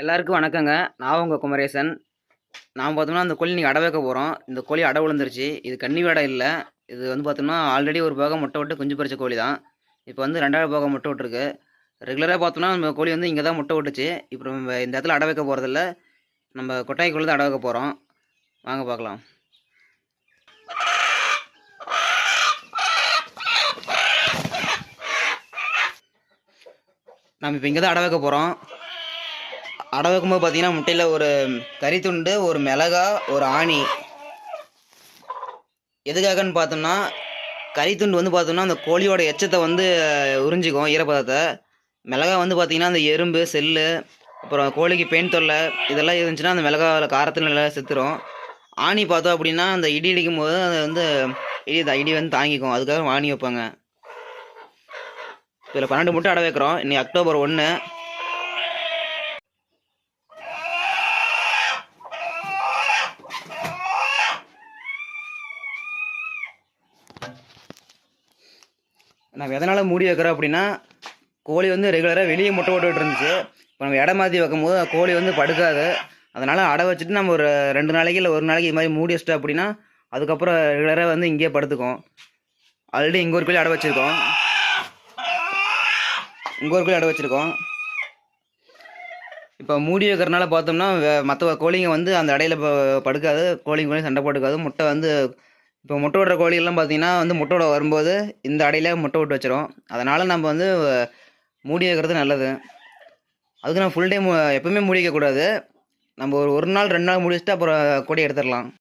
எல்லாருக்கும் வணக்கங்க. நான் உங்கள் குமரேசன். நான் பார்த்தோம்னா அந்த கோழி நீங்கள் அடை வைக்க போகிறோம் இந்த கோழி அடை விழுந்துருச்சு. இது கன்னி வேடை இல்லை. இது வந்து பார்த்தோம்னா ஆல்ரெடி ஒரு போக முட்டை விட்டு குஞ்சு பறிச்ச கோழி தான். இப்போ வந்து ரெண்டாவது போக முட்டை விட்டுருக்கு. ரெகுலராக பார்த்தோம்னா நம்ம கோழி வந்து இங்கே தான் முட்டை விட்டுச்சு. இப்போ நம்ம இந்த இடத்துல அடை வைக்க போகிறதில்ல நம்ம கொட்டாய்க்குள்ளே தான் அடை வைக்க போகிறோம் வாங்க பார்க்கலாம் நம்ம இப்போ இங்கே தான் அடை வைக்க போகிறோம் அடை வைக்கும்போது பார்த்தீங்கன்னா முட்டையில் ஒரு கறி துண்டு ஒரு மிளகா ஒரு ஆணி. எதுக்காகன்னு பார்த்தோம்னா கறித்துண்டு வந்து பார்த்தோம்னா அந்த கோழியோட எச்சத்தை வந்து உறிஞ்சிக்கும் ஈரப்பதத்தை. மிளகா வந்து பார்த்தீங்கன்னா அந்த எறும்பு செல்லு அப்புறம் கோழிக்கு பெயின் தொல்லை இதெல்லாம் இருந்துச்சுன்னா அந்த மிளகாவில் காரத்தில் நல்லா செத்துரும். ஆணி பார்த்தோம் அப்படின்னா அந்த இடி இடிக்கும் போது அது வந்து இடி த- இடி வந்து தாங்கிக்கும். அதுக்காக ஆணி வைப்பாங்க. இதில் பன்னெண்டு முட்டை அடை வைக்கிறோம். இன்னைக்கு அக்டோபர் ஒன்று நம்ம எதனால் மூடி வைக்கிறோம் அப்படின்னா கோழி வந்து ரெகுலராக வெளியே முட்டை போட்டுக்கிட்டு இருந்துச்சு இப்போ நம்ம இடம் மாற்றி வைக்கும்போது கோழி வந்து படுக்காது. அதனால் அடை வச்சுட்டு நம்ம ஒரு ரெண்டு நாளைக்கு இல்லை ஒரு நாளைக்கு இது மாதிரி மூடி வச்சிட்டோம் அப்படின்னா அதுக்கப்புறம் ரெகுலராக வந்து இங்கேயே படுத்துக்கும். ஆல்ரெடி இங்கே ஒரு கோழி அடை வச்சுருக்கோம். இங்கே ஒரு கோழி அடை வச்சுருக்கோம். இப்போ மூடி வைக்கிறனால பார்த்தோம்னா மற்ற கோழிங்க வந்து அந்த இடையில படுக்காது. கோழிங்க கோழி சண்டை போட்டுக்காது. முட்டை வந்து இப்போ முட்டை விடுற கோழிகள்லாம் பார்த்தீங்கன்னா வந்து முட்டை விட வரும்போது இந்த அடையில முட்டை விட்டு வச்சிரும். அதனால் நம்ம வந்து மூடி வைக்கிறது நல்லது. அதுக்கு நம்ம ஃபுல் டைம் எப்பவுமே மூடி வைக்கக்கூடாது. நம்ம ஒரு ஒரு நாள் ரெண்டு நாள் முடிச்சுட்டு அப்புறம் கொடி எடுத்துடலாம்.